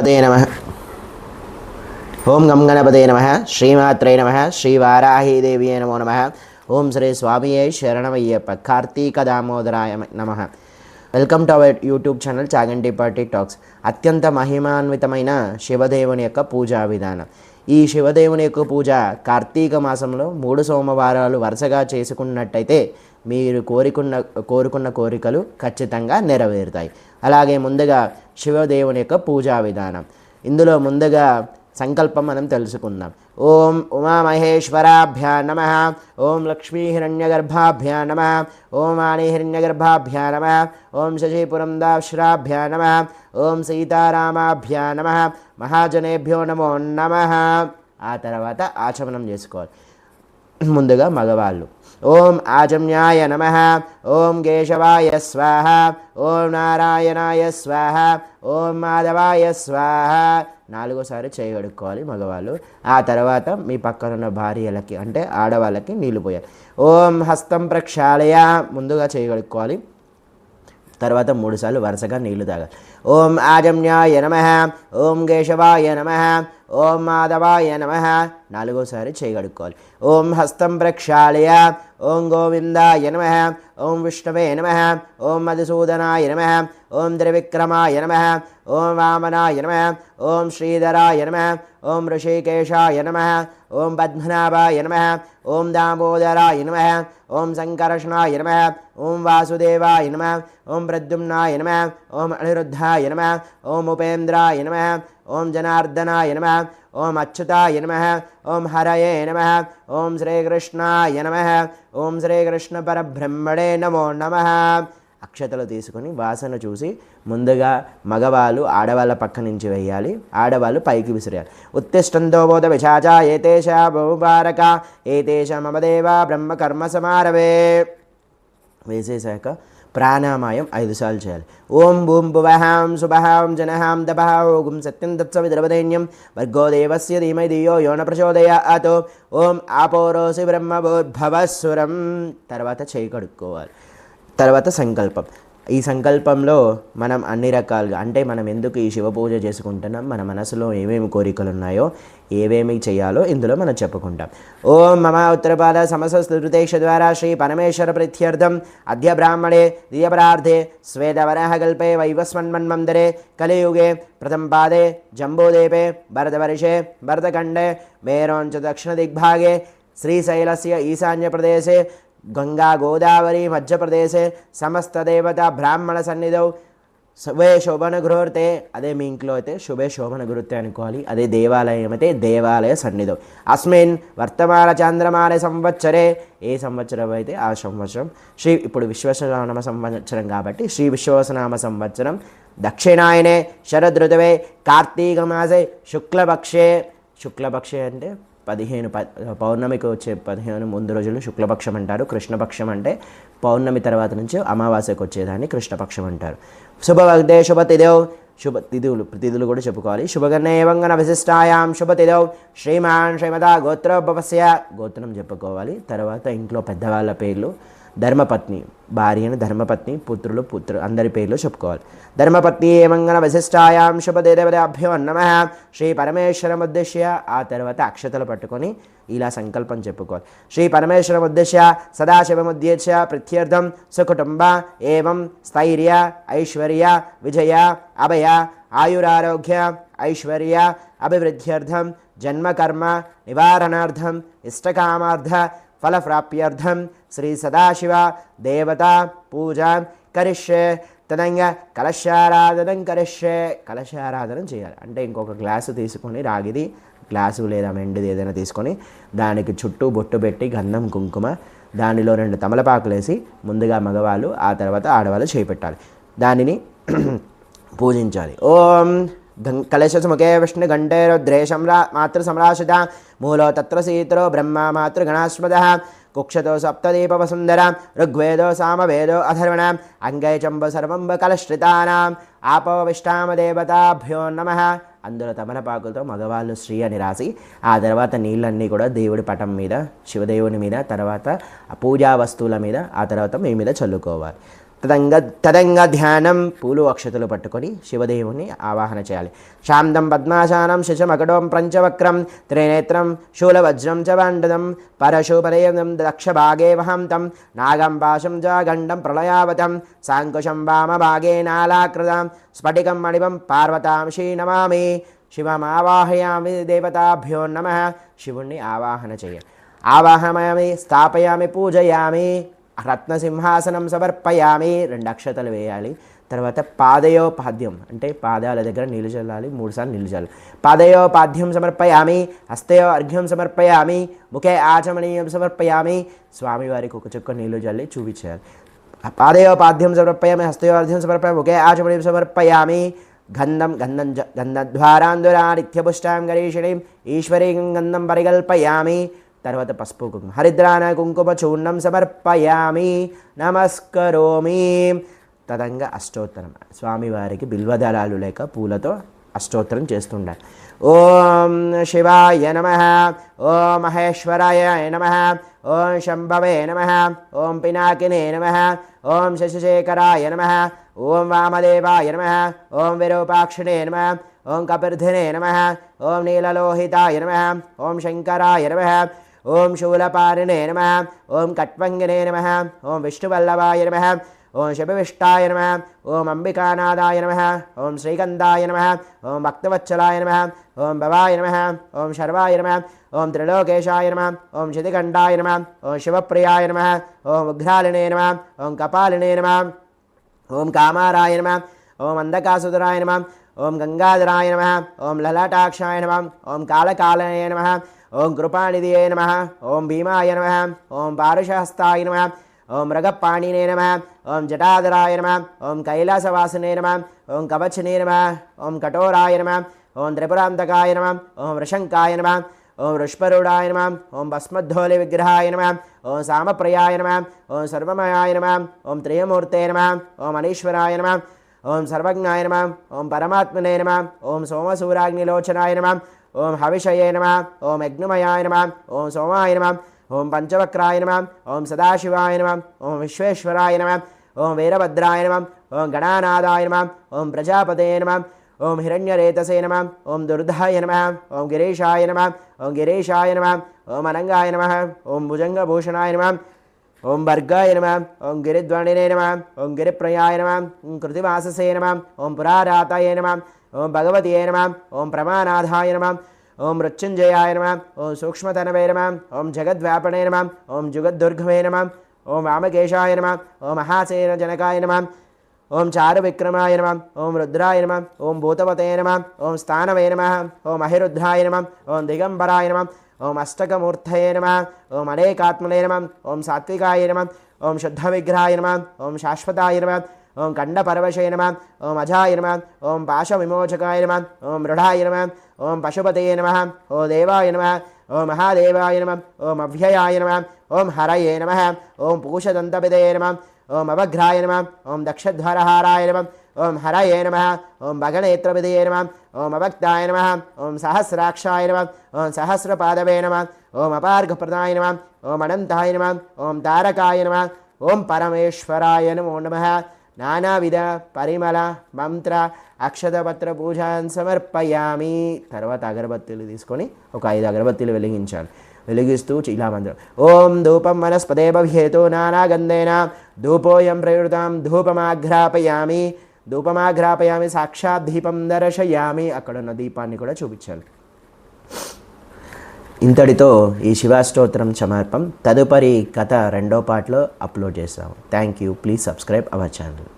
గణపతే నమ ఓం గం గణపతే నమ శ్రీమాత్రే నమ శ్రీవారాహీదేవి నమో నమ ఓం శ్రీ స్వామియే శరణమయ్యప్ప కార్తీక దామోదరాయ నమ welcome to our YouTube channel Chaganti party talks అత్యంత మహిమాన్వితమైన శివదేవుని యొక్క పూజా విధానం. ఈ శివదేవుని యొక్క పూజ కార్తీక మాసంలో మూడు సోమవారాలు వరుసగా చేసుకున్నట్టయితే మీరు కోరుకున్న కోరుకున్న కోరికలు ఖచ్చితంగా నెరవేరుతాయి. అలాగే ముందుగా శివదేవుని యొక్క పూజా విధానం. ఇందులో ముందుగా సంకల్పం మనం తెలుసుకుందాం. ఓం ఉమామహేశ్వరాభ్యా నమ. ఓం లక్ష్మీ హిరణ్యగర్భాభ్యా నమ. ఓం ఆని హిరణ్యగర్భాభ్యా నమ. ఓం శశిపురం దాశ్రాభ్యా నమ. ఓం సీతారామాభ్యా నమ. మహాజనేభ్యో నమో నమ. ఆ తర్వాత ఆచమనం చేసుకోవాలి. ముందుగా మగవాళ్ళు. ఓం ఆజమ్యాయ నమ ఓం కేశవాయ స్వాహ ఓం నారాయణాయ స్వాహ ఓం మాధవాయ స్వాహ. నాలుగోసారి చేయగడుక్కోవాలి మగవాళ్ళు. ఆ తర్వాత మీ పక్కన ఉన్న భార్యలకి అంటే ఆడవాళ్ళకి నీళ్ళు పోయాలి. ఓం హస్తం ప్రక్షాళయ ముందుగా చేయగడుక్కోవాలి తర్వాత మూడుసార్లు వరుసగా నీళ్ళు తాగాలి. ఓం ఆజమ్యాయ నమ ఓం కేశవాయ నమ ఓం మాధవాయ నమ నాలుగోసారి చేయగడుక్కోవాలి ఓం హస్తం ప్రక్షాళయ ఓం గోవిందాయ నమ ఓం విష్ణవే నమ ఓం మధుసూదనాయ నమ ఓం త్రివిక్రమాయ నమ ఓం వామనాయ నమ ఓం శ్రీధరాయ నమ ఓం ఋషికేశాయ నమ ఓం పద్మనాభాయ నమ ఓం దామోదరాయ నమ ఓం సంకర్షణాయ నమ ఓం వాసుదేవాయ నమ ఓం ప్రద్యుమ్నాయ నమ ఓం అనిరుద్ధాయ నమ ఓం ఉపేంద్రాయ నమ ఓం జనార్దనాయ నమ ఓం అచ్యుతాయ నమ ఓం హరయే నమ ఓం శ్రీకృష్ణాయ నమ ఓం శ్రీకృష్ణ పరబ్రహ్మణే నమో నమ. అక్షతలు తీసుకొని వాసన చూసి ముందుగా మగవాళ్ళు ఆడవాళ్ళ పక్క నుంచి వేయాలి ఆడవాళ్ళు పైకి విసిరేయాలి. ఉత్తిష్టంతో బోధ విశాచ ఏతేష బహుబారక ఏతేష మమదేవ బ్రహ్మకర్మ సమారవే. వేసేశాక ప్రాణామాయం ఐదు సార్లు చేయాలి. ఓం భూం భువహాం శుభహాం జనహాం దపహ ఓం సత్యం తత్సవిద్రవదైన్యం వర్గోదేవస్య ధీమై ధియో యోన ప్రచోదయాత్ ఓం ఆపోరోసి బ్రహ్మభోద్భవస్వరం తర్వాత చేయి కడుక్కోవాలి. తర్వాత సంకల్పం. ఈ సంకల్పంలో మనం అన్ని రకాలుగా అంటే మనం ఎందుకు ఈ శివ పూజ చేసుకుంటున్నాం మన మనసులో ఏమేమి కోరికలు ఉన్నాయో ఏవేమి చేయాలో ఇందులో మనం చెప్పుకుంటాం. ఓం మమ ఉత్తరపాద సమసృతేక్ష ద్వారా శ్రీ పరమేశ్వర ప్రత్యర్థం అద్య బ్రాహ్మణే దియపరార్థే స్వేదవరాహకల్పే వైవస్వన్మన్మందరే కలియుగే ప్రథమ పాదే జంబోదేపే భరతవర్షే భరతఖండే మేరోంచ దక్షిణదిగ్భాగే శ్రీశైలస్య ఈశాన్యప్రదేశే గంగా గోదావరి మధ్యప్రదేశే సమస్తదేవత బ్రాహ్మణ సన్నిధౌ. శుభే శోభన గురువర్తే అదే మీ ఇంట్లో అయితే శుభే శోభన గురుతే అనుకోవాలి. అదే దేవాలయం అయితే దేవాలయ సన్నిధం. అస్మిన్ వర్తమాన చాంద్రమాన సంవత్సరే. ఏ సంవత్సరం అయితే ఆ సంవత్సరం? శ్రీ ఇప్పుడు విశ్వసనామ సంవత్సరం కాబట్టి శ్రీ విశ్వసనామ సంవత్సరం. దక్షిణాయనే శరదృతువే. కార్తీక మాసే శుక్లపక్షే. శుక్లపక్షే అంటే పదిహేను ప పౌర్ణమికి వచ్చే పదిహేను ముందు రోజులు శుక్లపక్షం అంటారు. కృష్ణపక్షం అంటే పౌర్ణమి తర్వాత నుంచి అమావాస్యకు వచ్చేదాన్ని కృష్ణపక్షం అంటారు. శుభవగ్దే శుభతిదేవ్ శుభ తిథులు తిథులు కూడా చెప్పుకోవాలి. శుభగణేవంగన విశిష్టాయాం శుభతిథౌ. శ్రీమాన్ శ్రీమద గోత్రోపవస్య గోత్రం చెప్పుకోవాలి. తర్వాత ఇంట్లో పెద్దవాళ్ళ పేర్లు ధర్మపత్ని భార్యను ధర్మపత్ని పుత్రులు పుత్రులు అందరి పేర్లు చెప్పుకోవాలి. ధర్మపత్ని ఏమంగన వశిష్టాయాం శుభదేవతాభ్యో నమ. శ్రీ పరమేశ్వరం ఉద్దేశ్య ఆ తర్వాత అక్షతలు పట్టుకొని ఇలా సంకల్పం చెప్పుకోవాలి. శ్రీ పరమేశ్వరం ఉద్దేశ్య సదాశివముద్దేశ్య ప్రత్యర్థం సుకుటుంబ ఏవం స్థైర్య ఐశ్వర్య విజయ అభయ ఆయురారోగ్య ఐశ్వర్య అభివృద్ధ్యర్థం జన్మకర్మ నివారణార్థం ఇష్టకామార్థ ఫలప్రాప్యర్థం శ్రీ సదాశివ దేవత పూజ కరిష్యే తదంగా కలశారాధనం కరిష్యే కలశారాధనం చేయాలి. అంటే ఇంకొక గ్లాసు తీసుకొని రాగిది గ్లాసు లేదా మెండిది ఏదైనా తీసుకొని దానికి చుట్టూ బొట్టు పెట్టి గంధం కుంకుమ దానిలో రెండు తమలపాకులు వేసి ముందుగా మగవాళ్ళు ఆ తర్వాత ఆడవాళ్ళు చేపెట్టాలి. దానిని పూజించాలి. ఓం గం కలశముఖే విష్ణు గంటే రుద్రే సంరా మాతృ సంరాశిత మూలో తత్ర సీత్రో బ్రహ్మ మాతృ మాతృగణాస్మద కుక్షతో సప్తదీపవసుందర ఋగ్వేదో సామవేదో అధర్వణ అంగై చంబ సర్వంబ కలశ్రితానాం ఆపవిష్టామ దేవతాభ్యో నమ అందులో తమలపాకులతో మగవాళ్ళు శ్రీ అని రాసి ఆ తర్వాత నీళ్ళన్నీ కూడా దేవుడి పటం మీద శివదేవుని మీద తర్వాత పూజా వస్తువుల మీద ఆ తర్వాత మీ మీద చల్లుకోవాలి. తదంగ తదంగ ధ్యానం. పూలు అక్షతలు పట్టుకొని శివదేవుని ఆవాహన చేయాలి. శాంతం పద్మాశానం శశమకటం పంచవక్రం త్రినేత్రం శూలవజ్రం చ వాండదం పరశుపరయం దక్షభాగే వహంతం నాగం పాశం చ గండం ప్రళయావతం సాంకుశం వామభాగే నాలాకృతం స్ఫటికం మణిపం పార్వతాంశీ నమామి శివమావాహయామి దేవతాభ్యో నమ. శివుణ్ణి ఆవాహన చేయ ఆవాహమయామి స్థాపయామి పూజయామి. రత్నసింహాసనం సమర్పయామి. రెండు అక్షతలు వేయాలి. తర్వాత పాదయోపాద్యం అంటే పాదాల దగ్గర నీళ్ళు చల్లాలి మూడుసార్లు నీళ్ళు చల్లాలి. పాదయోపాద్యం సమర్పయామి. హస్తయో అర్ఘ్యం సమర్పయామి. ముఖే ఆచమనీయం సమర్పయామి. స్వామివారికి ఒక చుక్క నీళ్ళు చల్లి చూపించేయాలి. పాదయోపాద్యం సమర్పయామి హస్తయోర్ధ్యం సమర్పయామి ముఖే ఆచమనీయం సమర్పయామి. గంధం గంధం జ గంధద్వారాందురానిత్యపుష్టాం గరీషిణీం ఈశ్వరీం గంధం పరికల్పయామి. తర్వాత పసుపు కుంకుమ. హరిద్రాన కుంకుమ చూర్ణం సమర్పయామి నమస్కరోమి. తదంగా అష్టోత్తరం. స్వామివారికి బిల్వదళాలు లేక పూలతో అష్టోత్తరం చేస్తుండాలి. ఓం శివాయ నమ. ఓం మహేశ్వరాయ నమ. ఓం శంభవే నమ. ఓం పినాకినే నమ. ఓం శశిశేఖరాయ నమ. ఓం వామదేవాయ నమ. ఓం విరూపాక్షిణే నమ. ఓం కపిర్ధినే నమ. ఓం నీలలోహితాయ నమ. ఓం శంకరాయ నమ. ఓం శూలపారిణే నమ ఓం కట్వంగినే నమ ఓం విష్ణువల్లభాయ నమ ఓం శివవిష్టాయ నమ ఓం అంబికానాదాయ నమ ఓం శ్రీకందాయ నమ ఓం భక్తవత్సలాయ నమ ఓం భవాయ నమ ఓం శర్వాయ నమ ఓం త్రిలోకేశాయ నమ ఓం శితికంఠాయ నమ ఓం శివప్రియాయ నమ ఓం ఉగ్రాలినే నమ ఓం కపాలినే నమ ఓం కామారాయ నమ ఓం అంధకాసుధరాయ నమ ఓం గంగాధరాయ నమ ఓం లలాటాక్షాయ నమ ఓం కాళకాలయ నమ ఓం కృపానిధియే నమ ఓం భీమాయ నమ ఓం పారుషహస్తాయ నమ ఓం మృగపాణినే నమ ఓం జటాధరాయ నమ ఓం కైలాసవాసునే నమ ఓం కవచనే నమ ఓం కఠోరాయ నమ ఓం త్రిపురాంతకాయ నమ ఓం వృషంకాయ నమ ఓం ఋష్పరుడాయ నమ ఓం భస్మద్ధోలి విగ్రహాయ నమ ఓం సామప్రయాయ నమ ఓం సర్వమయాయ నమ ఓం త్రియమూర్తే నమ ఓం అనీశ్వరాయ నమ ఓం సర్వజ్ఞాయ నమ ఓం పరమాత్మనే నమ ఓం సోమసూరాగ్నిలోచనాయ నమ ఓం హవిషయే నమ ఓం యజ్ఞమయాయ నమ ఓం సోమాయ నమ ఓం పంచవక్రాయ నమ ఓం సదాశివాయ నమ ఓం విశ్వేశ్వరాయ నమ ఓం వీరభద్రాయ నమ ఓం గణానాదాయ నమ ఓం ప్రజాపతే నమ ఓం హిరణ్యరేతసే నమ ఓం దుర్ధాయ నమ ఓం గిరీషాయ నమ ఓం గిరీషాయ నమ ఓం అనంగాయ నమ ఓం భుజంగభూషణాయ నమ ఓం భర్గాయ నమ ఓం గిరిధ్వణినే నమ ఓం గిరిప్రయాయ నమ ఓం కృతివాససే నమ ఓం పురారాతాయ నమ ఓం భగవతియే నమ ఓం ప్రమానాథాయ నమ ఓం మృత్యుంజయాయ నమ ఓం సూక్ష్మతనవే నమ ఓం జగద్వ్యాపణే నమ ఓం జుగద్దుర్గమే నమ ఓం వామకేశాయ నమ ఓం మహాసేన జనకాయ నమ ఓం చారు విక్రమాయ నమ ఓం రుద్రాయ నమ ఓం భూతవతే నమ ఓం స్థానవే నమ ఓం అహిరుద్రాయ నమ ఓం దిగంబరాయ నమ ఓం అష్టకమూర్తయే నమ ఓం అనేకాత్మనే నమ ఓం సాత్వికాయ నమ ఓం శుద్ధ విగ్రహాయ నమ ఓం శాశ్వతాయ నమ ఓం నమ ఓం అజాయ నమ ఓం పాశవిమోచకాయ నమ ఓం మృఢాయ నమ ఓం పశుపతయ నమ ఓ దేవాయ నమ ఓం మహాదేవాయ నమ ఓం అవ్యయాయ నమ ఓం హరయే నమ ఓం పూషదంతపిదయ నమ ఓం అవఘ్రాయ నమ ఓం దక్షధ్వరహారాయ నమ ఓం హరయే నమ ఓం భగనేత్రవిదయే నమ ఓం అవక్తాయ నమ ఓం సహస్రాక్షాయ నమ ఓం సహస్రపాదవే నమ ఓం అపార్ఘప్రదాయ నమ ఓం అనంతాయ నమ ఓం తారకాయ నమ ఓం పరమేశ్వరాయ నమో నమ నానావిధ పరిమళ మంత్ర అక్షతపత్ర పూజాన్ సమర్పయామి. తర్వాత అగరబత్తీలు తీసుకొని ఒక ఐదు అగరబత్తీలు వెలిగించాలి. వెలిగిస్తూ ఇలా మంత్రం ఓం ధూపం వనస్పదే భవ్యేతో నానాగంధేన. ధూపోయం ప్రయుతాం ధూపమాఘ్రాపయామి. ధూపమాఘ్రాపయామి సాక్షాత్ దీపం దర్శయామి. అక్కడ ఉన్న దీపాన్ని కూడా చూపించాలి. ఇంతటితో ఈ శివాష్టోత్తరం సమర్పం తదుపరి కథ రెండో పార్ట్లో అప్లోడ్ చేస్తాము. Thank you please subscribe our channel